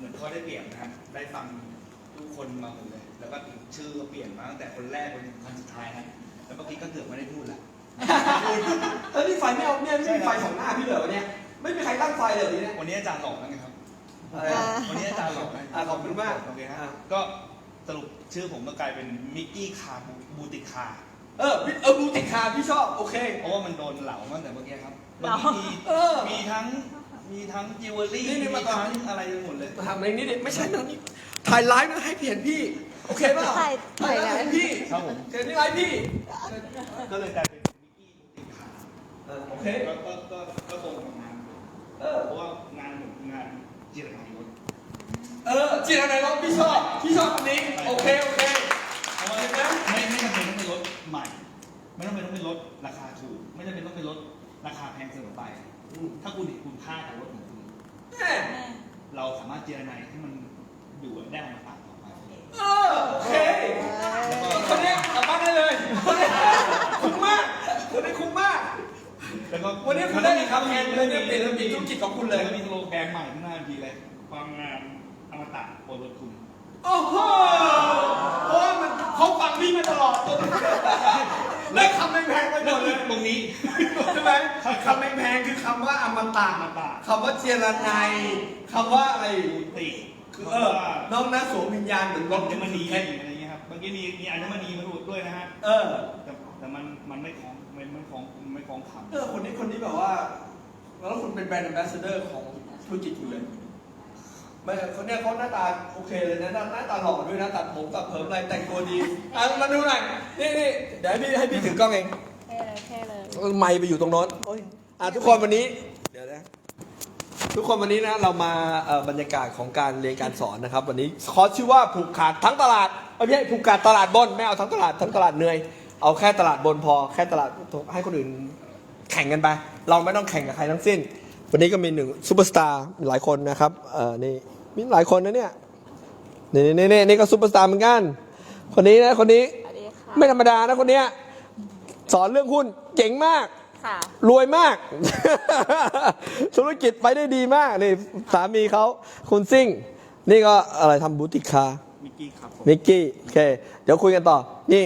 เหมือนเขาได้เปรียบนะฮะได้ฟังทุกคนมาหมดเลย แล้วก็ชื่อก็เปลี่ยนมาตั้งแต่คนแรกจนถึงคนสุดท้ายนะแล้วเมื่อกี้ก็เกือบไม่ได้พูดละ เออนี่ไฟไม่เอาเนี่ยไม่มีไฟสองหน้าพี่เหรอเนี่ยไม่มีใครตั้งไฟเลยเนี่ยวันนี้อาจารย์หลอกแล้วไงครับ อะไรอ่าอะวันนี้อาจารย์หลอกนะอะขอบคุณมากโอเคฮะอะ ก็สรุปชื่อผมก็กลายเป็นมิกกี้คาบูติคา เออพี่เออบูติกคาพี่ชอบโอเค เพราะว่ามันโดนเหลามาตั้งแต่เมื่อกี้ครับเหลา บางทีเออ มีทั้ง มีทั้งจิวเวลรี่นี่มีนี่มาก่อน ทั้งอะไรไปหมดเลยทำอะไรนี่ดิไม่ใช่ตรงนี้ถ่ายไลฟ์นะให้พี่เห็นพี่ โอเคป่ะถ่ายถ่ายไลฟ์เห็นพี่ครับผมเห็นที่ไลฟ์พี่ก็เลยกลายเป็นมิกกี้บูติคาเออโอเคก็ก็ก็ก็ตรงกับงานเออ เพราะว่างานผมงานจิตรกรรมรถเออจีนอะไรน้องพี่ชอบพี่ชอบอันนี้โอเคโอเคเพราะว่าเห็นไหมไม่ไม่จำเป็นต้องเป็นรถใหม่ ไม่ต้องเป็นต้องเป็นรถราคาถูก ไม่จำเป็นต้องเป็นรถราคาแพงเสมอไปอืม ถ้าคุณเห็นคุณค่ากับรถของคุณแม่เราสามารถเจรนายให้มันอยู่ได้มาต่างต่อไปเออโอเคคนนี้กลับบ้านได้เลยคนนี้คุ้มมากคนนี้คุ้มมาก แล้วก็วันนี้คุณได้คำแทนเลยเนี่ยเปลี่ยนระเบียบธุรกิจของคุณเลยแล้วก็มีสโลแกนใหม่ขึ้นมาทันทีเลยความงามอมตะบนรถคุณ โอ้โหเพราะว่ามันเขาฟังพี่มาตลอดจน แล้วคำแพงๆไปหมดเลยตรงนี้ใช่ไหมคำแพงๆคือคำว่าอมตะคำว่าเจรไนยคำว่าอะไรติคือเออน้องนะสวมวิญญาณเหมือนรอัถญที่มมันณีดีอะไรอย่างเงี้ยครับเมื่อกี้มีมีอัญมณีมาดูดด้วยนะฮะเออ แต่แต่มันมันไม่ของมันไม่ของไม่ของขำเออคนนี้คนนี้แบบว่า แล้วคุณเป็นแบรนด์ a m b a s s a d o r ของธุรกิจคุณเลย ไม่คนเนี้ยเขาหน้าตาโอเคเลยนะหน้าหน้าตาหล่อด้วยนะตัดผมตัดเพิ่มอะไรแต่งตัวดีอะมาดูหน่อยนี่นี่เดี๋ยวให้พี่ให้พี่ถือกล้องเองเท่เลยเท่เลย ไมค์ไปอยู่ตรงโน้นอะทุกคนวันนี้เดี๋ยวนะทุกคนวันนี้นะเรามาเอ่อบรรยากาศของการเรียนการสอนนะครับ วันนี้คอร์สชื่อว่าผูกขาดทั้งตลาดไม่ใช่ผูกขาดตลาดบนไม่เอาทั้งตลาดทั้งตลาดเหนื่อยเอาแค่ตลาดบนพอแค่ตลาดให้คนอื่นแข่งกันไป เราไม่ต้องแข่งกับใครทั้งสิ้น วันนี้ก็มีหนึ่งซูเปอร์สตาร์หลายคนนะครับเอ่อนี่มีหลายคนนะเนี่ยนี่นี่นี่นี่ก็ซูเปอร์สตาร์เหมือนกัน คนนี้นะคนนี้สวัสดีค่ะไม่ธรรมดานะคนเนี้ยสอนเรื่องหุ้นเจ๋งมาก ค่ะ รวยมาก ธุรกิจไปได้ดีมากนี่สามีเขาคุณซิ่ง นี่ก็อะไรทำบูติกคามิกกี้ครับผมมิกกี้โอเค เดี๋ยวคุยกันต่อ นี่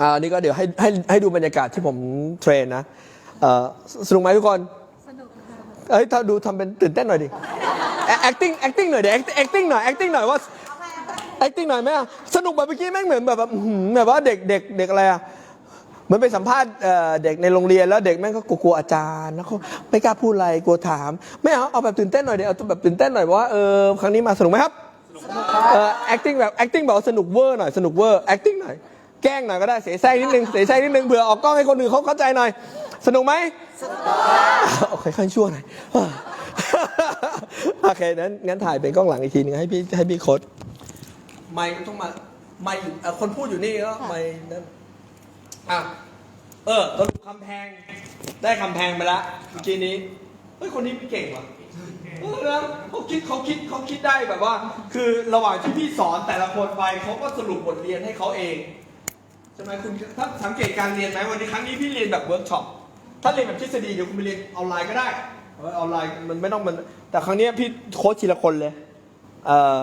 อ่านี่ก็เดี๋ยวให้ให้ให้ดูบรรยากาศที่ผมเทรนนะเอ่อสนุกไหมทุกคนสนุกค่ะ เอ้ยถ้าดูทำเป็นตื่นเต้นหน่อยดิ acting acting หน่อยดิ acting acting หน่อย acting หน่อยว่า acting หน่อยไหมอะสนุกแบบเมื่อกี้แม่งเหมือนแบบแบบอื้อหือแบบว่าเด็กเด็กเด็กอะไรอะเหมือนไปสัมภาษณ์เอ่อเด็กในโรงเรียนแล้วเด็กแม่งก็กลัวๆอาจารย์แล้วเขาไม่กล้าพูดอะไรกลัวถาม ไม่เอาเอาแบบตื่นเต้นหน่อยเดี๋ยวเอาแบบตื่นเต้นหน่อยว่าเออครั้งนี้มาสนุกไหมครับเออ acting แบบ acting แบบว่าสนุกเวอร์หน่อยสนุกเวอร์ acting หน่อยแกล้งหน่อยก็ได้เสียแซงนิดนึงเสียแซงนิดนึงเผื่อออกกล้องให้คนอื่นเขาเข้าใจหน่อย สนุกไหมสนุกโอเคขั้นชั่วหน่อยโอเคนั้นงั้นถ่ายเป็นกล้องหลังอีกทีนึงให้พี่ให้พี่โค้ดไม่ต้องมาไม่คนพูดอยู่นี่ก็ไม่นั่นอะเออสรุปคำแพง ได้คำแพงไปละเมื่อกี้นี้เฮ้ยคนนี้พี่เก่งว่ะเออนะเขาคิดเขาคิดเขาคิดได้แบบว่า คือระหว่างที่พี่สอนแต่ละคนไปเขาก็สรุปบทเรียนให้เขาเองใช่ไหมคุณถ้าสังเกตการเรียนไหมวันนี้ครั้งนี้พี่เรียนแบบเวิร์กช็อป ถ้าเรียนแบบทฤษฎีเดี๋ยวคุณไปเรียนออนไลน์ก็ได้เอาไว้ออนไลน์มันไม่ต้องมัน แต่ครั้งนี้พี่โค้ชทีละคนเลยเอ่อ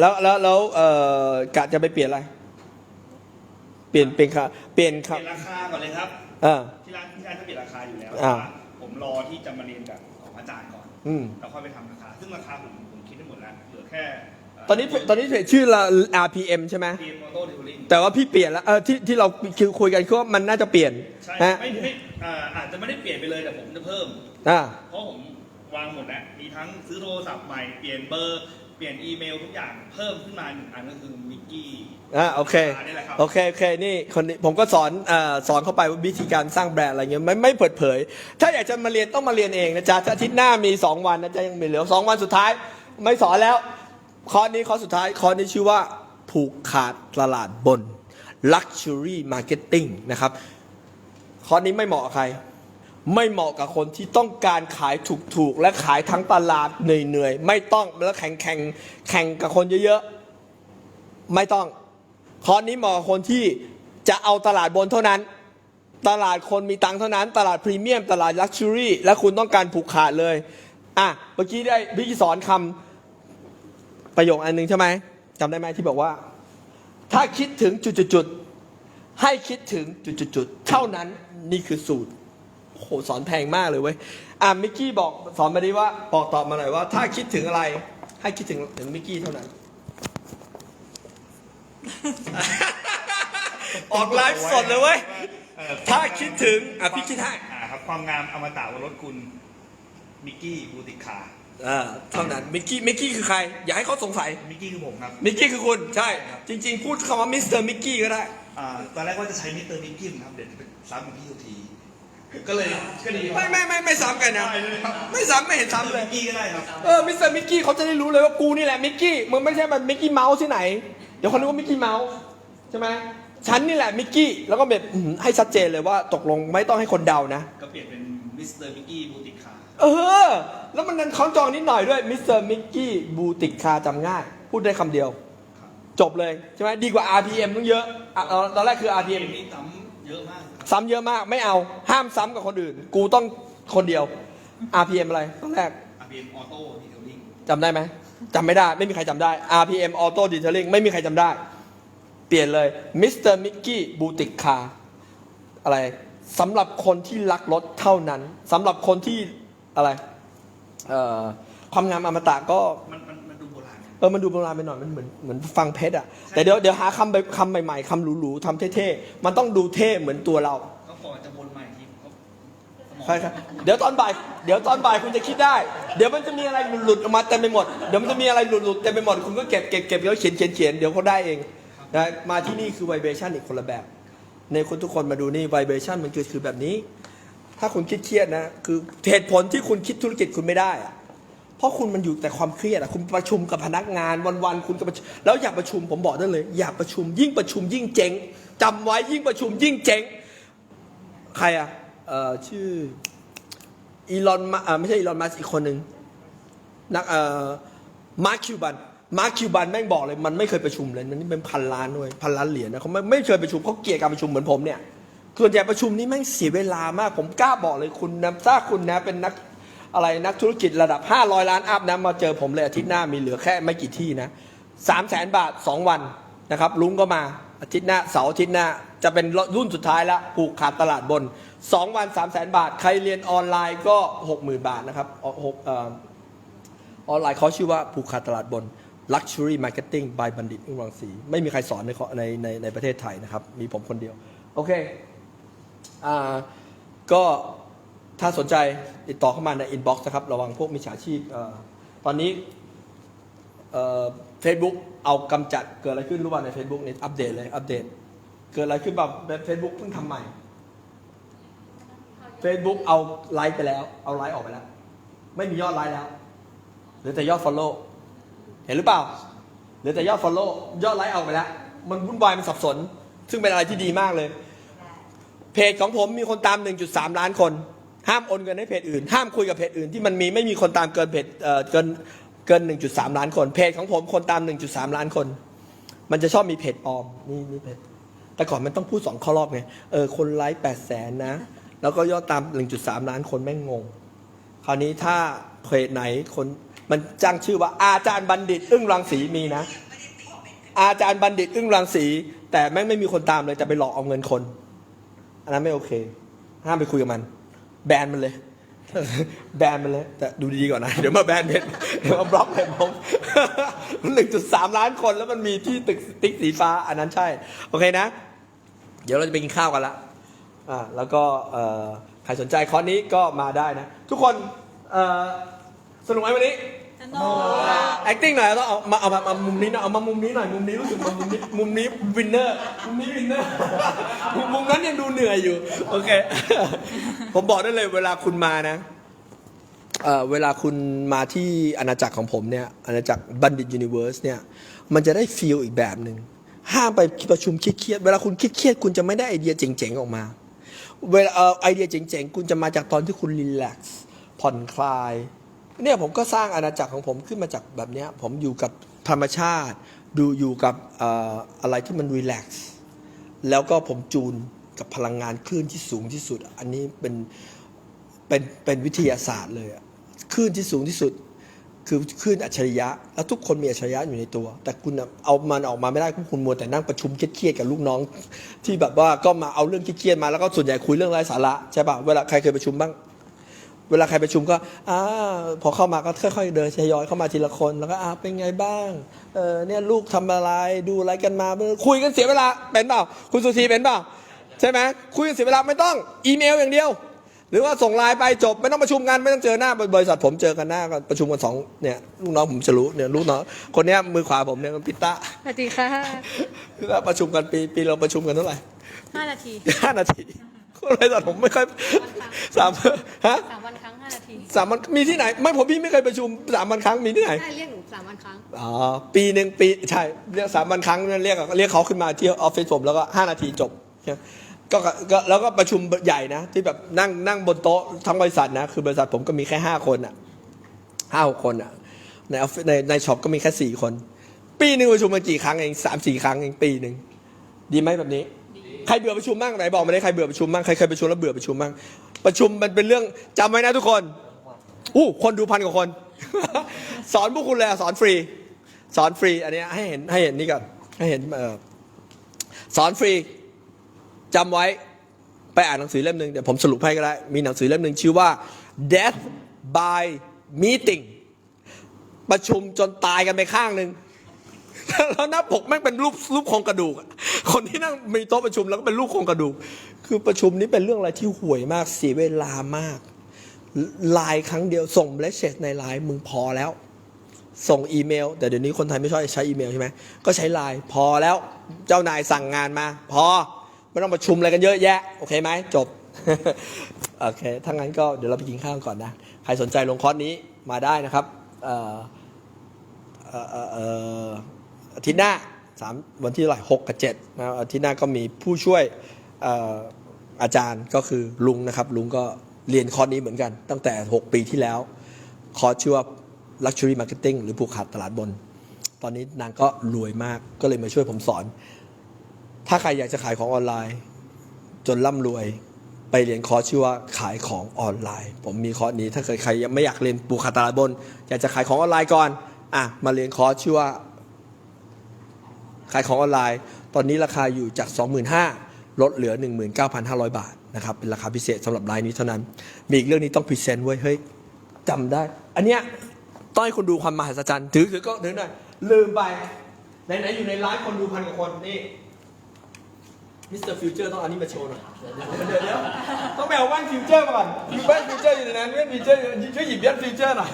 แล้วแล้วแล้วเอ่อกะจะไปเปลี่ยนอะไร เปลี่ยนเป็นค่ะเปลี่ยนเปครับลี่ยนราคาก่อนเลยครับอ่า ที่ร้านที่ร้านจะเปลี่ยนราคาอยู่แล้วอ่าแต่ว่าผมรอที่จะมาเรียนกับของอาจารย์ก่อนอืม แล้วค่อยไปทำราคา ซึ่งราคาผมผมคิดได้หมดแล้วเหลือแค่ ตอนนี้ตอนนี้เพจชื่อละ RPM ใช่ไหมเรียนมอโต้เทลลิ่งแต่ว่าพี่เปลี่ยนแล้วเออที่ที่เราคือคุยกันคือว่ามันน่าจะเปลี่ยนใช่นะไม่ไม่อ่าอาจจะไม่ได้เปลี่ยนไปเลยแต่ผมจะเพิ่ม อ่า เพราะผมวางหมดแล้วมีทั้งซื้อโทรศัพท์ใหม่ เปลี่ยนเบอร์ เปลี่ยนอีเมลทุกอย่างเพิ่มขึ้นมาหนึ่งอันก็คือวิกกี้อ่าโอเคนี่แหละครับโอเคโอเคนี่คนนี้ผมก็สอนเอ่อสอนเข้าไปว่าวิธีการสร้างแบรนด์อะไรเงี้ยไม่ไม่เปิดเผย ถ้าอยากจะมาเรียนต้องมาเรียนเองนะจ๊ะถ้าอาทิตย์หน้ามี 2 วันนะจ๊ะยังมีเหลือ 2 วันสุดท้าย ไม่สอนแล้ว คอนี้คอสุดท้ายคอนี้ชื่อว่า ผูกขาดตลาดบน Luxury Marketing นะครับคอนี้ไม่เหมาะใคร ไม่เหมาะกับคนที่ต้องการขายถูกๆ และขายทั้งตลาดเหนื่อยๆ ไม่ต้องแล้วแข่งแข่งแข่งกับคนเยอะๆ ไม่ต้องคอนี้เหมาะกับคนที่จะเอาตลาดบนเท่านั้น ตลาดคนมีตังเท่านั้น ตลาดพรีเมียม ตลาดลักชัวรี่ และคุณต้องการผูกขาดเลย อะ เมื่อกี้ได้พี่สอนคำ ประโยคอันหนึ่งใช่ไหมจำได้ไหมที่บอกว่า ถ้าคิดถึงจุดๆๆให้คิดถึงจุดๆๆเท่านั้นนี่คือสูตรโอ้โหสอนแพงมากเลยเว้ยอะมิกกี้บอกสอนมาดิว่าบอกตอบมาหน่อยว่า ถ้าคิดถึงอะไร ให้คิดถึงถึงมิกกี้เท่านั้น ออกไลฟ์สดเลยเว้ยเอ่อถ้าคิดถึงอะพี่คิดให้ อ่าครับความงามอมตะวรสกุลมิกกี้บูติคา อ่าเท่านั้นมิกกี้มิกกี้คือใคร อย่าให้เขาสงสัยมิกกี้คือผมครับ มิกกี้คือคุณใช่ จริง ๆ พูดคำว่ามิสเตอร์มิกกี้ก็ได้อ่าตอนแรกว่าจะใช้มิสเตอร์มิกกี้นะครับ เดี๋ยวจะไปซ้ำกับพี่ทุกที ก็เลยก็ดีไม่ไม่ไม่ไม่ซ้ำกันนะได้เลยครับไม่ซ้ำไม่เห็นซ้ำเลย มิกกี้ก็ได้ครับ เออมิสเตอร์มิกกี้เขาจะได้รู้เลยว่ากูนี่แหละมิกกี้มึงไม่ใช่มันมิกกี้เมาส์ที่ไหน เดี๋ยวคนนึกว่ามิกกี้เมาส์ใช่ไหมฉันนี่แหละมิกกี้แล้วก็แบบอื้อหือให้ชัดเจนเลยว่าตกลงไม่ต้องให้คนเดานะ ก็เปลี่ยนเป็นมิสเตอร์มิกกี้บูติคา เออ แล้วมันนันคล้องจองนิดหน่อยด้วยมิสเตอร์มิกกี้บูติกคาจำง่าย พูดได้คำเดียว จบเลยใช่ไหมดีกว่า RPM ต้องเยอะอะตอนตอนแรกคือเก RPM มนี้ต่ำเยอะมากครับซ้ำเยอะมากไม่เอาห้ามซ้ำกับคนอื่น กูต้องคนเดียว RPM อะไรตอนแรก RPM Auto Detailing จำได้ไหมจำไม่ได้ไม่มีใครจำได้ RPM Auto Detailing ไม่มีใครจำได้ เปลี่ยนเลย Mr. Mickey Boutique Car อะไรสำหรับคนที่รักรถเท่านั้นสำหรับคนที่ อะไรเอ่อความงามอมตะก็ มันมันมันดูโบราณเออ มันดูโบราณไปหน่อย มันเหมือนเหมือนฟังเพชรอะแต่เดี๋ยวเดี๋ยวหาคำไปคำใหม่ๆคำหรูๆทำเท่ๆ มันต้องดูเท่เหมือนตัวเราก็ก่อนจะวนใหม่ทีเขาสมองใช่ครับเดี๋ยวตอนบ่าย เดี๋ยวตอนบ่ายคุณจะคิดได้ เดี๋ยวมันจะมีอะไรหลุดๆออกมาเต็มไปหมด เดี๋ยวมันจะมีอะไรหลุดๆเต็มไปหมด คุณก็เก็บเก็บเก็บแล้วเขียนเขียนเขียนเดี๋ยวเขาได้เองนะ มาที่นี่คือไวเบชั่นอีกคนละแบบ ในคนทุกคนมาดูนี่ไวเบชั่นมันคือคือแบบนี้ ถ้าคุณคิดเครียดนะ คือเหตุผลที่คุณคิดธุรกิจคุณไม่ได้อะเพราะคุณมันอยู่แต่ความเครียดอะคุณประชุมกับพนักงานวันๆคุณก็ประชุมแล้วอยากประชุมผมบอกได้เลย อยากประชุมยิ่งประชุมยิ่งเจ๊งจำไว้ยิ่งประชุมยิ่งเจ๊งใครอะเอ่อชื่ออีลอนมาไม่ใช่อีลอนมัสอีกคนหนึ่งนักเอ่อมาร์คคิวบันมาร์คคิวบันแม่งบอกเลย มันไม่เคยประชุมเลยมันนี่เป็นพันล้านด้วยพันล้านเหรียญนะเขาไม่ไม่เคยประชุมเขาเกลียดการประชุมเหมือนผมเนี่ย ส่วนใหญ่ประชุมนี่แม่งเสียเวลามาก ผมกล้าบอกเลยคุณนะถ้าคุณนะเป็นนักอะไรนักธุรกิจระดับ 500 ล้านอัพนะมาเจอผมเลยอาทิตย์หน้ามีเหลือแค่ไม่กี่ที่นะสามแสนบาท 2 วันนะครับลุงก็มาอาทิตย์หน้าเสาร์อาทิตย์หน้าจะเป็นรุ่นสุดท้ายละผูกขาดตลาดบน 2 วัน 3 0 0แสนบาท ใครเรียนออนไลน์ก็ 60,000 บาทนะครับอหกออออนไลน์เขาชื่อว่าผูกขาดตลาดบน Luxury Marketing by บัณฑิตอึ้งรังสีไม่มีใครสอนในในในในประเทศไทยนะครับ มีผมคนเดียว โอเค อ่าก็ถ้าสนใจติดต่อเข้ามาในอินบ็อกซ์นะครับ ระวังพวกมิจฉาชีพเออตอนนี้เฟซบุ๊กเอากำจัดเกิดอะไรขึ้นรู้ป่ะใน Facebook เนี่ยอัปเดตเลยอัปเดต เกิดอะไรขึ้นแบบเฟซบุ๊กเพิ่งทำใหม่ Facebook เอาไลค์ไปแล้ว เอาไลค์ออกไปแล้ว ไม่มียอดไลค์แล้วเหลือแต่ยอด Follow เห็นหรือเปล่าเหลือแต่ยอด Follow ยอดไลค์เอาไปแล้ว มันวุ่นวายมันสับสน ซึ่งเป็นอะไรที่ดีมากเลย เพจของผมมีคนตาม 1.3 ล้านคน ห้ามโอนเงินให้เพจอื่น ห้ามคุยกับเพจอื่นที่มันมีไม่มีคนตามเกินเพจเอ่อเกินเกิน 1.3 ล้านคน เพจของผมคนตาม 1.3 ล้านคน มันจะชอบมีเพจปลอมนี่นี่เพจแต่ก่อนมันต้องพูดสองข้อรอบไงเออคนไลค์8แสนนะ แล้วก็ยอดตาม 1.3 ล้านคนแม่งงง คราวนี้ถ้าเพจไหนคนมันจ้างชื่อว่าอาจารย์บัณฑิต อึ้งรังสีมีนะ อาจารย์บัณฑิตอึ้งรังสีแต่แม่งไม่มีคนตามเลยแต่ไปหลอกเอาเงินคน อันนั้นไม่โอเค ห้ามไปคุยกับมัน แบนมันเลย แบนมันเลย แต่ดูดีๆก่อนนะ เดี๋ยวมาแบนเพจเดี๋ยวมาบล็อกเพจผมหนึ่งจุดสามล้านคนแล้วมันมีที่ตึกติ๊กสีฟ้า อันนั้นใช่ โอเคนะ เดี๋ยวเราจะไปกินข้าวกันละอ่าแล้วก็ใครสนใจคอร์สนี้ก็มาได้นะ ทุกคนสนุกไหมวันนี้ acting หน่อยต้องเอามาเอามามามุมนี้หน่อยเอามามุมนี้หน่อยมุมนี้รู้สึกมามุมนี้มุมนี้วินเนอร์มุมนี้วินเนอร์มุมนั้นยังดูเหนื่อยอยู่โอเค ผมบอกได้เลยเวลาคุณมานะเอ่อเวลาคุณมาที่อาณาจักรของผมเนี่ยอาณาจักรบัณฑิตยูนิเวอร์สเนี่ยมันจะได้ฟีลอีกแบบหนึ่งห้ามไปประชุมเครียดๆเวลาคุณเครียดๆคุณจะไม่ได้ไอเดียเจ๋งๆออกมา เวลาเอ่อไอเดียเจ๋งๆ คุณจะมาจากตอนที่คุณรีแลกซ์ผ่อนคลาย เนี่ยผมก็สร้างอาณาจักรของผมขึ้นมาจากแบบเนี้ยผมอยู่กับธรรมชาติ ดูอยู่กับเอ่ออะไรที่มันรีแลกซ์แล้วก็ผมจูนกับพลังงานคลื่นที่สูงที่สุด อันนี้เป็นเป็นเป็นวิทยาศาสตร์เลยอะคลื่นที่สูงที่สุด คือคลื่นอัจฉริยะ แล้วทุกคนมีอัจฉริยะอยู่ในตัว แต่คุณน่ะเอามันออกมาไม่ได้เพราะคุณมัวแต่นั่งประชุมเครียดๆกับลูกน้อง ที่แบบว่าก็มาเอาเรื่องเครียดๆมาแล้วก็ส่วนใหญ่คุยเรื่องไร้สาระใช่ป่ะเวลาใครเคยประชุมบ้าง เวลาใครประชุมก็อ่าพอเข้ามาก็ค่อยๆเดินทยอยเข้ามาทีละคน แล้วก็อ่าเป็นไงบ้างเออเนี่ยลูกทำอะไรดูอะไรกันมาคุยกันเสียเวลาเป็นเปล่าคุณสุธีเป็นเปล่าใช่ไหมคุยกันเสียเวลาไม่ต้องอีเมลอย่างเดียว หรือว่าส่งไลน์ไปจบไม่ต้องประชุมกันไม่ต้องเจอหน้าบริษัทผมเจอกันหน้าก็ประชุมกันสองเนี่ยลูกน้องผมจะรู้เนี่ยลูกน้องคนเนี้ยมือขวาผมเนี่ยพิตตะสวัสดีค่ะแล้วประชุมกันปีปีเราประชุมกันเท่าไหร่ห้านาทีห้านาทีคน บริษัทผมไม่ค่อยสามฮะสามวันครั้งห้านาทีสามวันมีที่ไหน ไม่ผมพี่ไม่เคยประชุมสามวันครั้งมีที่ไหนได้เรียกหนูสามวันครั้งอ๋อปีหนึ่งปีใช่เรียกสามวันครั้งนั่นเรียกเรียกเขาขึ้นมาที่ออฟฟิศผมแล้วก็ห้านาทีจบก็ก็แล้วก็ประชุมใหญ่นะ ที่แบบนั่งนั่งบนโต๊ะทั้งบริษัทนะ คือบริษัทผมก็มีแค่ห้าคนอะห้าหกคนอะในออฟฟิศในในช็อปก็มีแค่สี่คน ปีหนึ่งประชุมมากี่ครั้งเองสามสี่ครั้งเองปีหนึ่งดีไหมแบบนี้ ใครเบื่อประชุมบ้างไหนบอกมาได้ใครเบื่อประชุมบ้างใครเคยประชุมแล้วเบื่อประชุมบ้างประชุมมันเป็นเรื่องจำไว้นะทุกคนอู้คนดูพันกว่าคน สอนพวกคุณเลยอะสอนฟรี สอนฟรี อันเนี้ยให้เห็นให้เห็นนี่ก่อนให้เห็นเออสอนฟรีจำไว้ไปอ่านหนังสือเล่มหนึ่งเดี๋ยวผมสรุปให้ก็ได้ มีหนังสือเล่มหนึ่งชื่อว่า death by meeting ประชุมจนตายกันไปข้างหนึ่ง แล้วหน้าปกแม่งเป็นรูปรูปโครงกระดูกคนที่นั่งมีโต๊ะประชุมแล้วก็เป็นรูปโครงกระดูก คือประชุมนี้เป็นเรื่องอะไรที่ห่วยมากเสียเวลามากไลน์ครั้งเดียวส่งเมสเซจในไลน์มึงพอแล้ว ส่งอีเมล แต่เดี๋ยวนี้คนไทยไม่ชอบใช้อีเมลใช่ไหมก็ใช้ไลน์พอแล้วเจ้านายสั่งงานมา พอไม่ต้องประชุมอะไรกันเยอะแยะ โอเคไหมจบโอเคถ้างั้นก็เดี๋ยวเราไปกินข้าวก่อนนะ ใครสนใจลงคอร์สนี้มาได้นะครับ เอ่อเอ่อเอ่อ อาทิตย์หน้าสามวันที่เท่าไหร่หกกับเจ็ดนะครับอาทิตย์หน้าก็มีผู้ช่วยอาจารย์ก็คือลุงนะครับ ลุงก็เรียนคอร์สนี้เหมือนกัน ตั้งแต่ 6 ปีที่แล้ว คอร์สชื่อว่า Luxury Marketing หรือผูกขาดตลาดบน ตอนนี้นางก็รวยมากก็เลยมาช่วยผมสอน ถ้าใครอยากจะขายของออนไลน์ จนร่ำรวยไปเรียนคอร์สชื่อว่าขายของออนไลน์ ผมมีคอร์สนี้ถ้าเคยใครยังไม่อยากเรียนปลูกขาดตลาดบน อยากจะขายของออนไลน์ก่อนอะมาเรียนคอร์สชื่อว่า ขายของออนไลน์ ตอนนี้ราคาอยู่จาก 25,000ลดเหลือ 19,500 บาทนะครับเป็นราคาพิเศษสำหรับรายนี้เท่านั้น มีอีกเรื่องนี้ต้องพรีเซนต์ไว้ยเฮ้ยจำได้ อันเนี้ยต้องให้คนดูความมหัศจรรย์ถือถือก็ถือหน่อยลืมไปไหนๆอยู่ในไลฟ์คนดูพันกว่าคนนี่มิสเตอร์ฟิวเจอร์ต้องอันนี้มาโชว์หน่อยเดี๋ยวเดี๋ยวต้องไปเอาแว่นฟิวเจอร์มาก่อนมีแว่นฟิวเจอร์อยู่ในนั้นแว่นฟิวเจอร์ช่วยหยิบแว่นฟิวเจอร์หน่อย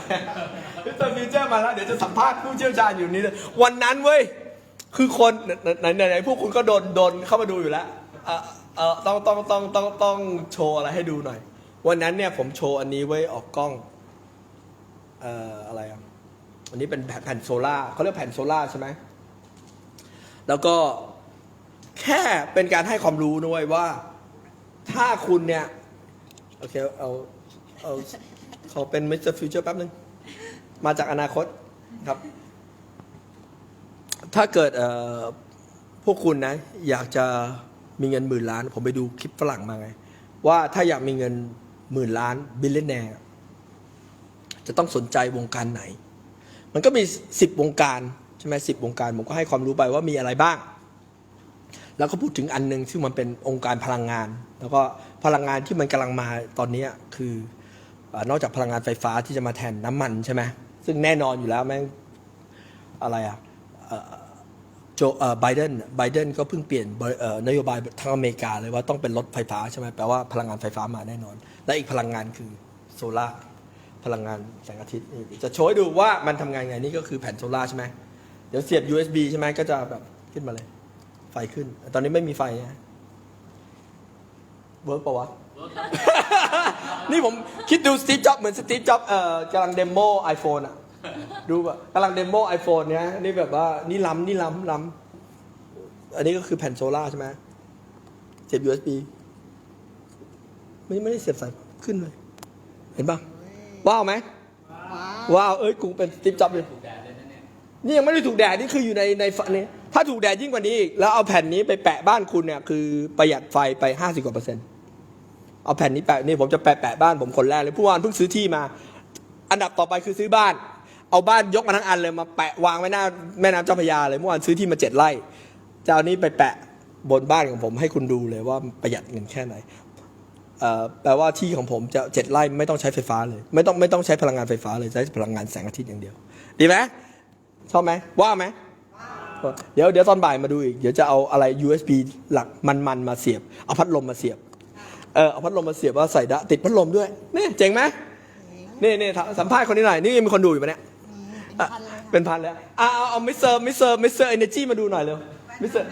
มิสเตอร์ฟิวเจอร์มาแล้วเดี๋ยวจะสัมภาษณ์ผู้เชี่ยวชาญอยู่นี่เลยวันนั้นเว้ย คือคนไหนไหนไหนพวกคุณก็โดนโดนเข้ามาดูอยู่แล้วเออเออต้องต้องต้องต้องต้องโชว์อะไรให้ดูหน่อย วันนั้นเนี่ยผมโชว์อันนี้ไว้ออกกล้อง เอ่ออะไรอะอันนี้เป็นแผ่นโซล่าเขาเรียกแผ่นโซล่าใช่ไหมแล้วก็แค่เป็นการให้ความรู้ด้วยว่า ถ้าคุณเนี่ยโอเคเอาเอาเขาเป็นมิสเตอร์ฟิวเจอร์แป๊บนึง มาจากอนาคตครับ ถ้าเกิดพวกคุณนะ อยากจะมีเงินหมื่นล้าน ผมไปดูคลิปฝรั่งมาไง ว่าถ้าอยากมีเงินหมื่นล้านบิลเลนแนร์จะต้องสนใจวงการไหน มันก็มีสิบวงการใช่ไหมสิบวงการ ผมก็ให้ความรู้ไปว่ามีอะไรบ้าง แล้วก็พูดถึงอันหนึ่งซึ่มันเป็นองค์การพลังงาน แล้วก็พลังงานที่มันกำลังมาตอนนี้คืออนอกจากพลังงานไฟฟ้าที่จะมาแทนน้ำมันใช่ไหมซึ่งแน่นอนอยู่แล้วแม่งอะไรอะอ่อโจเออไบเดนไบเดนก็เพิ่งเปลี่ยนนโยบายทั้งอเมริกาเลยว่าต้องเป็นรถไฟฟ้าใช่ไหมแปลว่าพลังงานไฟฟ้ามาแน่นอน และอีกพลังงานคือโซลาร์พลังงานแสงอาทิตย์จะโชว์ดูว่ามันทำงานไงนี่ก็คือแผ่นโซลาร์ใช่ไหมเดี๋ยวเสียบ USB ใช่ไหมก็จะแบบขึ้นมาเลย ไฟขึ้น ตอนนี้ไม่มีไฟนะเวิร์กปะวะ นี่ผมคิดดูสตีฟจ็อบเหมือนสตีฟจ็อบเอ่อกำลังเดโมไอโฟนอะ ดูแบบกำลังเดโมไอโฟนเนี้ยนี่แบบว่านี่ล้ำนี่ล้ำล้ำอันนี้ก็คือแผ่นโซล่าร์ใช่ไหมเสียบ USB ไม่ไม่ได้เสียบสายขึ้นเลย เห็นปะว้าวไหมว้าว เอ้ยกูเป็นสตีฟจ็อบเลยนี่ยังไม่ได้ถูกแดดนี่คืออยู่ในในฝันนี้ถ้าถูกแดดยิ่งกว่านี้อีกแล้วเอาแผ่นนี้ไปแปะบ้านคุณเนี่ย คือประหยัดไฟไปห้าสิบกว่าเปอร์เซ็นต์เอาแผ่นนี้แปะนี่ผมจะแปะแปะบ้านผมคนแรกเลยผู้วานเพิ่งซื้อที่มา อันดับต่อไปคือซื้อบ้าน เอาบ้านยกมาทั้งอันเลยมาแปะวางไว้หน้าแม่น้ำเจ้าพระยาเลยเมื่อวานซื้อที่มาเจ็ดไร่จะเอานี้ไปแปะบนบ้านของผมให้คุณดูเลยว่าประหยัดเงินแค่ไหนแปลว่าที่ของผมจะเจ็ดไร่ไม่ต้องใช้ไฟฟ้าเลย ไม่ต้องไม่ต้องใช้พลังงานไฟฟ้าเลยใช้พลังงานแสงอาทิตย์อย่างเดียว ดีไหมชอบไหมว่าไหมเดี๋ยวเดี๋ยวตอนบ่ายมาดูอีกเดี๋ยวจะเอาอะไร USB หลักมันๆมาเสียบเอาพัดลมมาเสียบเออเอาพัดลมมาเสียบว่าใส่ด้ติดพัดลมด้วยนี่เจ๋งไหมนี่นี่สัมภาษณ์คนนี้หน่อยนี่มีคนดูอยู่ปะเนี่ย อะเป็นพันแล้วอะเอาเอามิสเตอร์มิสเตอร์มิสเตอร์เอเนจีมาดูหน่อยเร็วมิสเตอร์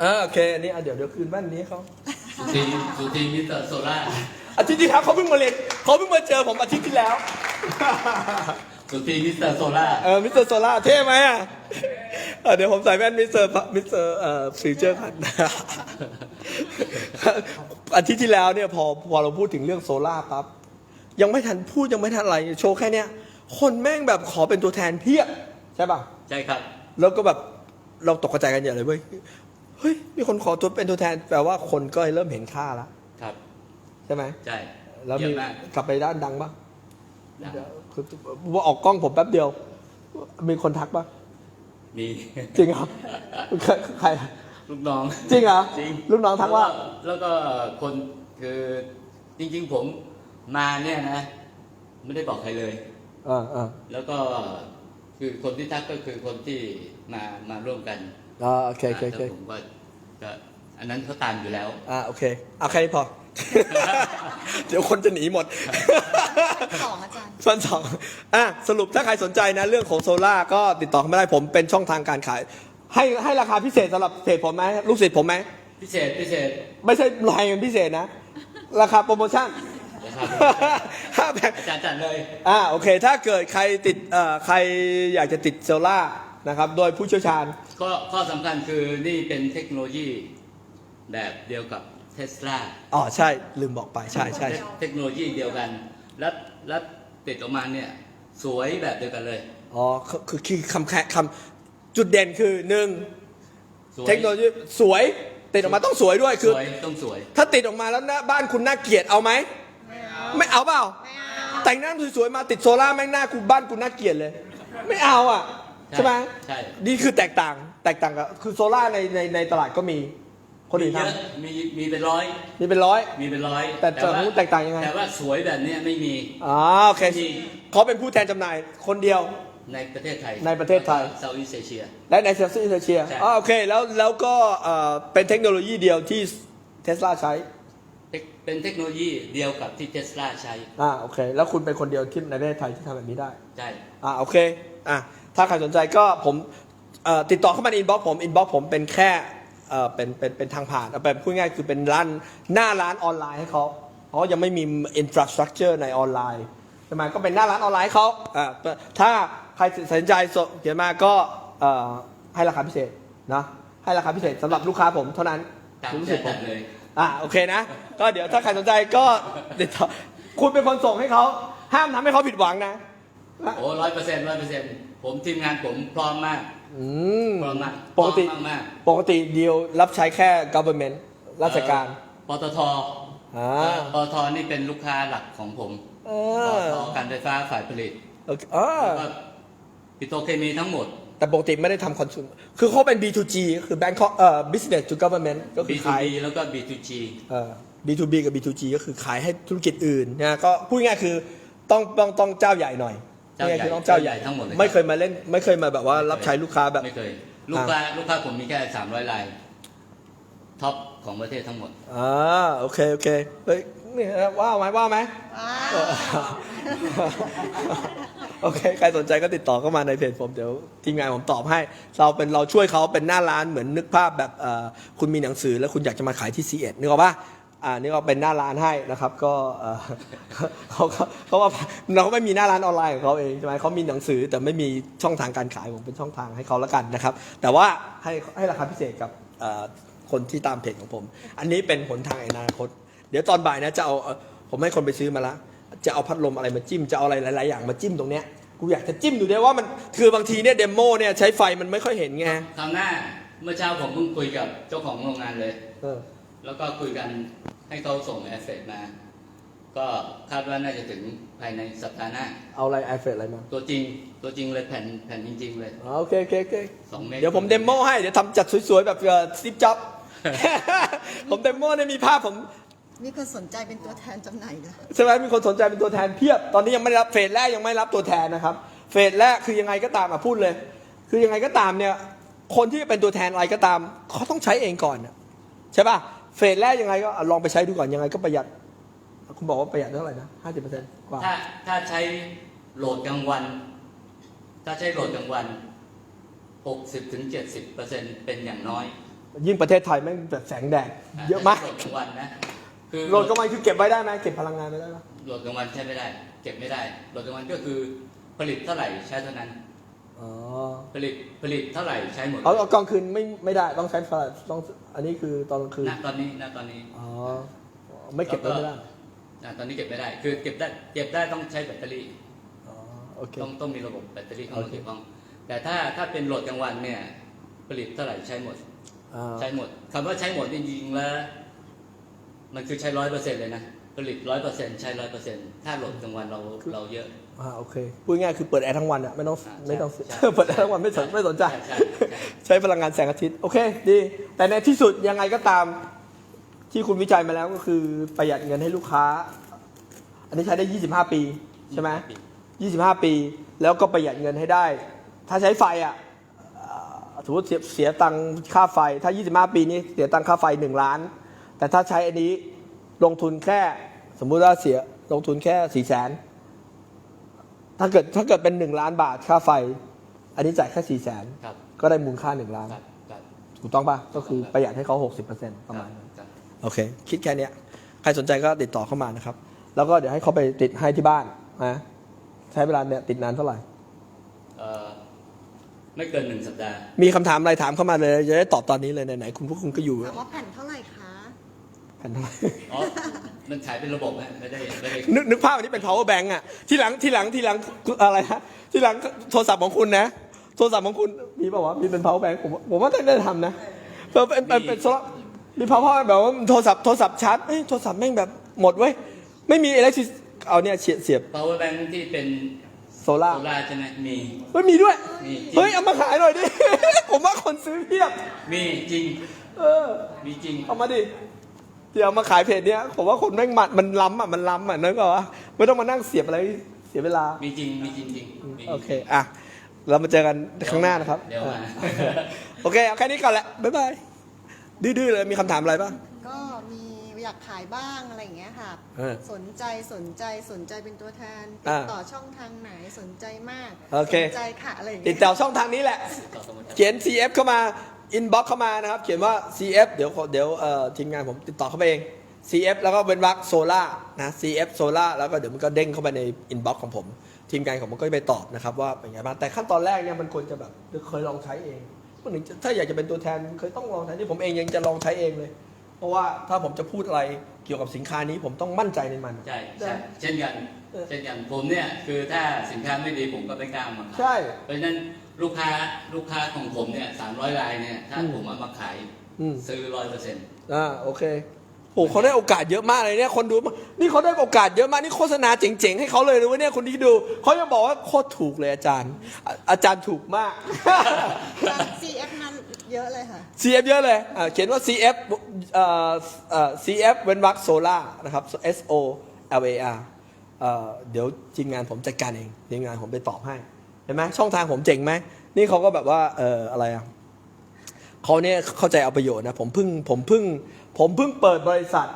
เออโอเคอันนี้อะเดี๋ยวเดี๋ยวคืนแว่นนี้เขาสุธีสุธีมิสเตอร์โซล่าอาทิตย์ที่แล้วเขาเพิ่งมาเรียนเขาเพิ่งมาเจอผมอาทิตย์ที่แล้ว สุธีมิสเตอร์โซล่าเออมิสเตอร์โซล่าเท่ไหมอะเออเดี๋ยวผมใส่แว่นมิสเตอร์มิสเตอร์เอ่อฟิวเจอร์พันอาทิตย์ที่แล้วเนี่ยพอพอเราพูดถึงเรื่องโซล่าปั๊บ ยังไม่ทันพูดยังไม่ทันอะไรโชว์แค่เนี้ยคนแม่งแบบขอเป็นตัวแทนเพียบใช่ป่ะใช่ครับ แล้วก็แบบเราตกใจกันใหญ่เลยเว้ยเฮ้ยมีคนขอตัวเป็นตัวแทนแปลว่าคนก็เริ่มเห็นค่าแล้วครับ ใช่ไหมใช่แล้วเยี่มียมมากกลับไปด้านดังปะนะคือว่าออกกล้องผมแป๊บเดียว มีคนทักปะมีจริงเหรอใครใครลูกน้องจริงเหรอจริงลูกน้องทักว่า แล้วก็คนคือจริง ๆ ผม มาเนี่ยนะไม่ได้บอกใครเลย อ่าอ่าแล้วก็คือคนที่ทักก็คือคนที่มามาร่วมกันอ่าโอเคโอเคโอเคแล้วผมก็ก็อันนั้นเขาตามอยู่แล้ว อ่าโอเคเอาแค่นี้พอ เดี๋ยวคนจะหนีหมด สองอาจารย์ฟันสองอะสรุปถ้าใครสนใจนะ เรื่องของโซล่าก็ติดต่อเข้ามาได้ผมเป็นช่องทางการขาย ให้ให้ราคาพิเศษสำหรับเพจผมไหมลูกศิษย์ผมไหม พิเศษพิเศษ ไม่ใช่รายเงินพิเศษนะ ราคาโปรโมชั่น นะครับ ห้าแพ็คอาจารย์จัดเลยอ่าโอเค ถ้าเกิดใครติดเอ่อใครอยากจะติดโซล่านะครับ โดยผู้เชี่ยวชาญข้อข้อสำคัญคือนี่เป็นเทคโนโลยีแบบเดียวกับเทสลาอ๋อ ใช่ ลืมบอกไปใช่ใช่เทคโนโลยีเดียวกัน แล้วแล้วติดออกมาเนี่ย สวยแบบเดียวกันเลย อ๋อคือคือคือคำแค่คำจุดเด่นคือหนึ่งสวยเทคโนโลยีสวย ติดออกมาต้องสวยด้วยสคือ วยต้องสวย ถ้าติดออกมาแล้วหน้าบ้านคุณน่าเกลียดเอาไหม ไม่เอาเปล่า แต่งหน้าสวยๆมาติดโซล่าแม่งหน้าคุณบ้านคุณน่าเกลียดเลย ไม่เอาอะ ใช่ไหมใช่ นี่คือแตกต่าง แตกต่างกับคือโซล่าในในในตลาดก็มี คนมีอื่นเยทอะมีมีเป็นร้อยำมีเป็นร้อย มีเป็นร้อยแต่ว่าแต่แตกต่างยังไง แต่ว่าสวยแบบเนี้ยไม่มี อ๋อโอเคมี เขาเป็นผู้แทนจำหน่ายคนเดียว ในประเทศไทยในประเทศไทย เซาท์อีสเอเชีย และในเซลซีเอเชียใช่ อ๋อโอเค แล้วแล้วก็เอ่อเป็นเทคโนโลยีเดียวที่เทสลาใช้ เป็นเทคโนโลยีเดียวกับที่เทสลาใช้ อ่าโอเค แล้วคุณเป็นคนเดียวที่ในประเทศไทยที่ทำแบบนี้ได้ ใช่ อ่าโอเคอะถ้าใครสนใจก็ผมเอ่อติดต่อเข้ามาในอินบ็อกผมอินบ็อกผมเป็นแค่เอ่อเป็นเป็นเป็นทางผ่านเอาแบบพูดง่ายๆคือเป็นร้านหน้าร้านออนไลน์ให้เขาเพราะยังไม่มีอินฟราสตรักเจอร์ในออนไลน์ใช่ไหมก็เป็นหน้าร้านออนไลน์ให้เขาอ่าถ้าใครสนใจสเขียนมาก็เอ่อให้ราคาพิเศษนะให้ราคาพิเศษสำหรับลูกค้าผมเท่านั้นตามรู้ใจสึกผจัมดเลย อะโอเคนะ ก็เดี๋ยวถ้าใครสนใจก็ติดต่อคุณเป็นคนส่งให้เขาห้ามทำให้เขาผิดหวังนะ โอ้ร้อยเปอร์เซ็นต์ร้อยเปอร์เซ็นต์ผมทีมงานผมพร้อมมากอืมพร้อมมากปกติพร้อมมากปกติเดียวรับใช้แค่ government ๆราชการเอ่อปตทอ่าปตทนี่เป็นลูกค้าหลักของผมเอปอตทการไฟฟ้าฝ่ายผลิตโอเคอ่าแล้วก็ปิโตรเคมีทั้งหมด แต่ปกติไม่ได้ทำคอนซูมคือเขาเป็น B2G คือ Bangkok เอ่อ business to government ก็คือขาย B2B แล้วก็ B2G เอ่อ B2B กับ B2G ก็คือขายให้ธุรกิจอื่นนะก็พูดง่ายๆคือต้องต้องต้องเจ้าใหญ่หน่อยเจ้าใหญ่พูดง่ยๆคือต้องเจ้าใหญ่เจ้าใหญ่ทั้งหมดเลย ไม่เคยมาเล่นไม่เคยมาแบบว่ารับใช้ลูกค้าแบบ ไม่เคย ลูกค้าลูกค้าผมมีแค่300รายท็อปของประเทศทั้งหมด อ่าโอเค โอเค เฮ้ยนี่นะว่าไหมว่าไหมเออ โอเค ใครสนใจก็ติดต่อเข้ามาในเพจผมเดี๋ยวทีมงานผมตอบให้ เราเป็นเราช่วยเขาเป็นหน้าร้านเหมือนนึกภาพแบบคุณมีหนังสือแล้วคุณอยากจะมาขายที่ c ีเอ็ดนึกออกปะอ่านี่ก็เป็นหน้าร้านให้นะครับ ก็เขาเขาเขาว่าเราไม่มีหน้าร้านออนไลน์ของเขาเองใช่ไหมเขามีหนังสือแต่ไม่มีช่องทางการขายผมเป็นช่องทางให้เขาล้วกันนะครับ แต่ว่าให้ให้ราคาพิเศษกับคนที่ตามเพจของผม อันนี้เป็นหนทางอนาคต เดี๋ยวตอนบ่ายนะจะเอาผมให้คนไปซื้อมาละ จะเอาพัดลมอะไรมาจิ้มจะเอาอะไรหลาย ๆ อย่างมาจิ้มตรงเนี้ยกูอยากจะจิ้มดูด้วยว่ามันคือบางทีเนี่ยเดโมเนี่ยใช้ไฟมันไม่ค่อยเห็นไงคราวหน้าเมื่อเช้าผมเพิ่งคุยกับเจ้าของโรงงานเลย เออแล้วก็คุยกันให้เขาส่งแอสเซทมา ก็คาดว่าน่าจะถึงภายในสัปดาห์หน้า เอาอะไร iPad อะไรมาตัวจริงตัวจริงเลยแผ่นแผ่นจริง ๆ เลยอ๋อโอเคโอเคโอเคสองเมตรเดี๋ยวผมเดโมให้เดี๋ยวทำจัดสวย ๆ แบบซิปจ็อบ ผมเดโมเนี่ยมีภาพผม มีคนสนใจเป็นตัวแทนจำหน่ายนะใช่ไหมมีคนสนใจเป็นตัวแทนเพียบ ตอนนี้ยังไม่ได้รับเฟสแรกยังไม่รับตัวแทนนะครับ เฟสแรกคือยังไงก็ตามอะพูดเลย คือยังไงก็ตามเนี่ย คนที่จะเป็นตัวแทนอะไรก็ตามเขาต้องใช้เองก่อนน่ะใช่ป่ะ เฟสแรกยังไงก็อะลองไปใช้ดูก่อนยังไงก็ประหยัด คุณบอกว่าประหยัดเท่าไหร่นะห้าสิบเปอร์เซ็นต์กว่า ถ้าถ้าใช้โหลดกลางวัน ถ้าใช้โหลดกลางวัน60ถึง70เปอร์เซ็นต์เป็นอย่างน้อย ยิ่งประเทศไทยแม่งแบบแสงแดดเยอะมากโหลดกลางวันนะ คือโหลดกำลังคือเก็บไว้ได้ไหมเก็บพลังงานไว้ได้ไหมโหลดกลางวันใช้ไม่ได้ เก็บไม่ได้โหลดกลางวันก็คือผลิตเท่าไหร่ใช้เท่านั้น อ๋อผลิตผลิตเท่าไหร่ใช้หมดเอาเอากลางคืนไม่ไม่ได้ต้องใช้ไฟต้องอันนี้คือตอนกลางคืนณตอนนี้ณตอนนี้อ๋อไม่เก็บไว้ไม่ได้ณตอนนี้เก็บไม่ได้ คือเก็บได้เก็บได้ต้องใช้แบตเตอรี่อ๋อโอเคต้องต้องมีระบบแบตเตอรี่เข้าโอมาเคเกี่ยวข้องแต่ถ้าถ้าเป็นโหลดกลางวันเนี่ยผลิตเท่าไหร่ใช้หมดอ่าใช้หมดคำว่าใช้หมดจริงๆแล้ว มันคือใช้ร้อยเปอร์เซ็นต์เลยนะ ผลิตร้อยเปอร์เซ็นต์ใช้ร้อยเปอร์เซ็นต์ถ้าโหลดกลางวันเราเราเยอะ อ่าโอเคพูดง่ายๆคือเปิดแอร์ทั้งวันอะไม่ต้องอ่าไม่ต้องใช่ใช่เปิดแอร์ทั้งวันไม่สนไม่สนใจ ใช่ใช่ใช่ ใช้พลังงานแสงอาทิตย์ โอเค ดี แต่ในที่สุดยังไงก็ตามที่คุณวิจัยมาแล้วก็คือประหยัดเงินให้ลูกค้า อันนี้ใช้ได้ 25 ปีใช่ไหม25 ปี แล้วก็ประหยัดเงินให้ได้ ถ้าใช้ไฟอะเอ่อสมมติเสียเสียตังค่าไฟ ถ้า 25 ปีนี้เสียตังค่าไฟ 1 ล้าน แต่ถ้าใช้อันนี้ลงทุนแค่สมมุติว่าเสียลงทุนแค่4แสนถ้าเกิดถ้าเกิดเป็น1ล้านบาทค่าไฟ อันนี้จ่ายแค่4แสนครับก็ได้มูลค่า1ล้านครับครับถูกต้องป่ะก็คือประหยัดให้เขา60%ประมาณนั้นครับโอเค คิดแค่เนี้ยใครสนใจก็ติดต่อเข้ามานะครับ แล้วก็เดี๋ยวให้เขาไปติดให้ที่บ้านนะใช้เวลาเนี่ยติดนานเท่าไหร่ เอ่อไม่เกินหนึ่งสัปดาห์ มีคำถามอะไรถามเข้ามาเลยจะได้ตอบตอนนี้เลยไหนๆคุณพวกคุณก็อยู่ ถามว่าแผ่นเท่าไหร่คะ แผ่นเท่าไหร่อ๋อ มันขายเป็นระบบนะไม่ได้ไม่ได้นึกนึกภาพอันนี้เป็น power bank อะที่หลังที่หลังที่หลังอะไรฮะที่หลังโทรศัพท์ของคุณนะ โทรศัพท์ของคุณมีเปล่าวะมีเป็น power bank ผมว่าผมว่าต้องได้ทำนะเป็นเป็นเป็นเป็นโซลาร์มี power bank แบบว่าโทรศัพท์โทรศัพท์ชาร์จเอ้ยโทรศัพท์แม่งแบบหมดเว้ยไม่มีอิเล็กทริเอาเนี่ยเสียบเสียบ power bank ที่เป็นโซล่าโซล่าร์ใช่ไหมมี ไม่มีด้วย มีจริง เฮ้ยเอามาขายหน่อยดิ ผมว่าคนซื้อเพียบ มีจริง เออ มีจริง เอามาดิ เดี๋ยวเอามาขายเพจเนี้ยผมว่าคนแม่งมันมันล้ำอะมันล้ำอะนึกออกปะไม่ต้องมานั่งเสียบอะไรเสียเวลา มีจริง มีจริงจริงมีโอเคอะเรามาเจอกันข้างหน้านะครับเดี๋ยวมาอะโอเคเอาแค่นี้ก่อนแหละบ๊ายบายดื้อๆเลยมีคำถามอะไรบ้างก็มีอยากขายบ้างอะไรอย่างเงี้ยค่ะ เออสนใจสนใจสนใจเป็นตัวแทนอ่าติดต่อช่องทางไหนสนใจมากโอเค สนใจค่ะอะไรอย่างติเงี้ดย ต่อช่องทางนี้แหละ ต่อสมมติ เขียน CF เข้ามา inbox เข้ามานะครับ เขียนว่า CF เดี๋ยวขอเดี๋ยวเอ่อทีมงานผมติดต่อเข้าไปเอง CF แล้วก็เว้นวรรคโซล่านะ CF โซล่าแล้วก็เดี๋ยวมันก็เด้งเข้าไปใน inbox ของผม ทีมงานของผมก็จะไปตอบนะครับว่าเป็นไงบ้างแต่ขั้นตอนแรกเนี่ยมันควรจะแบบเคยลองใช้เองมันถึงจะถ้าอยากจะเป็นตัวแทนเคยต้องลองใช้ที่ผมเองยังจะลองใช้เองเลย เพราะว่าถ้าผมจะพูดอะไรเกี่ยวกับสินค้านี้ผมต้องมั่นใจในมัน ใช่ใช่เช่นกัน เออเช่นกันผมเนี่ยคือถ้าสินค้าไม่ดีผมก็ไม่กล้ามาขายใช่ เพราะฉะนั้นลูกค้าลูกค้าของผมเนี่ยสามร้อยรายเนี่ยถ้าอืมผมเอามาขายอืม ซื้อร้อยเปอร์เซ็นต์อ่าโอเคโอ้เขาได้โอกาสเยอะมากเลยเนี่ยคนดูมานี่เขาได้โอกาสเยอะมากนี่โฆษณาเจ๋งๆให้เขาเลยนะเว้ยเนี่ยคนที่ดูเขาจะบอกว่าโคตรถูกเลยอาจารย์อะอาจารย์ถูกมาก จาก CF นั้นเยอะเลยค่ะ CF เยอะเลยอะเขียนว่า CF เอ่อเอ่อ CF เว้นวรรคโซล่านะครับ S O L A R เอ่อเดี๋ยวทีมงานผมจัดการเองทีมงานผมไปตอบให้เห็นไหมช่องทางผมเจ๋งไหมนี่เขาก็แบบว่าเอ่ออะไรอะเขาเนี่ยเข้าใจเอาประโยชน์นะผมเพิ่งผมเพิ่งผมเพิ่งเปิดบริษัท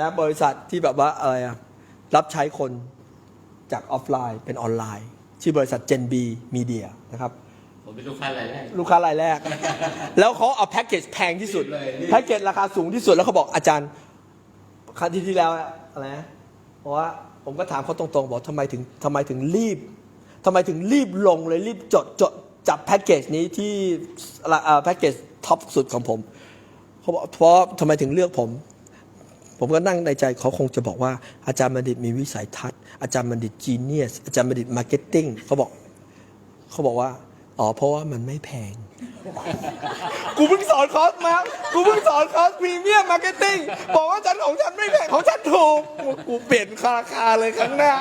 นะบริษัทที่แบบว่าอะไรอะรับใช้คนจากออฟไลน์เป็นออนไลน์ ชื่อบริษัท Gen B Media นะครับผมเป็นลูกค้ารายแรก ลูกค้ารายแรก แล้วเขาเอาแพ็กเกจแพงที่สุดรีบเลยรีบแพ็กเกจราคาสูงที่สุดแล้วเขาบอกอาจารย์ครั้งที่ที่แล้วอะอะไรนะเพราะว่า ผมก็ถามเขาตรงๆ บอกทำไมถึงทำไมถึงรีบทำไมถึงรีบลงเลยรีบจดจดจับแพ็กเกจนี้ที่แพ็กเกจท็อปสุดของผมเขาบอกเพราะทำไมถึงเลือกผม ผมก็นั่งในใจเขาคงจะบอกว่าอาจารย์บัณฑิตมีวิสัยทัศน์อาจารย์บัณฑิตจีเนียสอาจารย์บัณฑิตมาร์เก็ตติ้งเขาบอกเขาบอกว่าอ๋อเพราะว่ามันไม่แพง กูเพิ่งสอนคอร์สมากูเพิ่งสอนคอร์สพรีเมียมมาร์เก็ตติ้งบอกว่าฉันของฉันไม่แพงของฉันถูก กูเปลี่ยนราคาเลยครั้งหน้า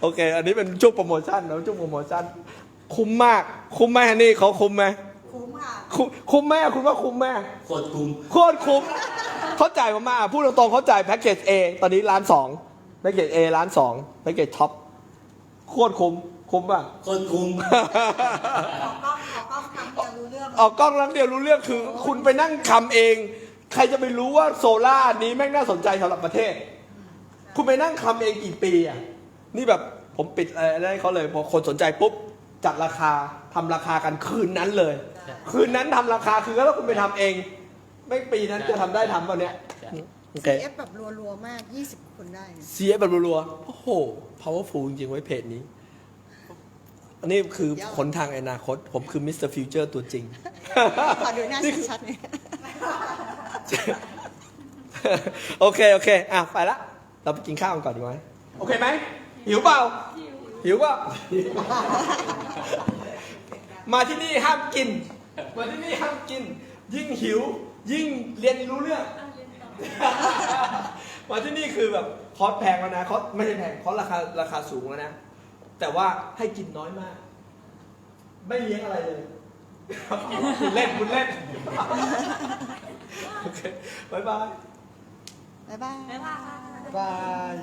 โอเค อันนี้เป็นช่วงโปรโมชั่นนะช่วงโปรโมชั่น คุ้มมาก คุ้มไหมฮันนี่เขาคุ้มไหมคุ้มค่ะคุ้มคุ้มไหมคุณว่าคุ้มไหมโคตรคุ้มโคตรคุ้ม เขาจ่ายมามาพูดตรงๆเขาจ่ายแพ็กเกจ A ตอนนี้ล้านสองแพ็กเกจ A ล้านสองแพ็กเกจท็อปโคตรคุ้ม คุ้มป่ะโคตรคุ้มออกกล้องออกกล้องทำจะรู้เรื่อง ออกกล้องแล้วเดียวรู้เรื่องคือ คุณไปนั่งคำเอง ใครจะไปรู้ว่าโซล่าร์นี้แม่งน่าสนใจสำหรับประเทศ คุณไปนั่งคำเองกี่ปีอะ นี่แบบผมปิดอะไรให้เขาเลยพอคนสนใจปุ๊บ จัดราคาทำราคากันคืนนั้นเลยคืนนั้นทำราคาคือแล้วคุณไปทำเองไม่ปีนั้นจะทำได้ทำป่ะเนี้ยโอเค CF แบบรัวๆมาก 20 คนได้นะ เสียแบบรัวๆโอ้โห powerful จริงๆไว้เพจนี้ อันนี้คือผลทางอนาคต ผมคือมิสเตอร์ฟิวเจอร์ตัวจริง ขอดูหน้าชัดๆหน่อยโอเค โอเค อะ ไปละ เราไปกินข้าวกันก่อนดีไหมโอเคไหม หิวเปล่า หิวเปล่า มาที่นี่ห้ามกิน มาที่นี่ห้ามกิน ยิ่งหิว ยิ่งเรียนรู้เรื่อง มาที่นี่คือแบบคอสแพงแล้วนะคอสไม่ใช่แพงคอสราคาราคาสูงแล้วนะ แต่ว่าให้กินน้อยมาก ไม่เลี้ยงอะไรเลยคุณเล่นคุณเล่นโอเคบายบาย บ๊ายบายบาย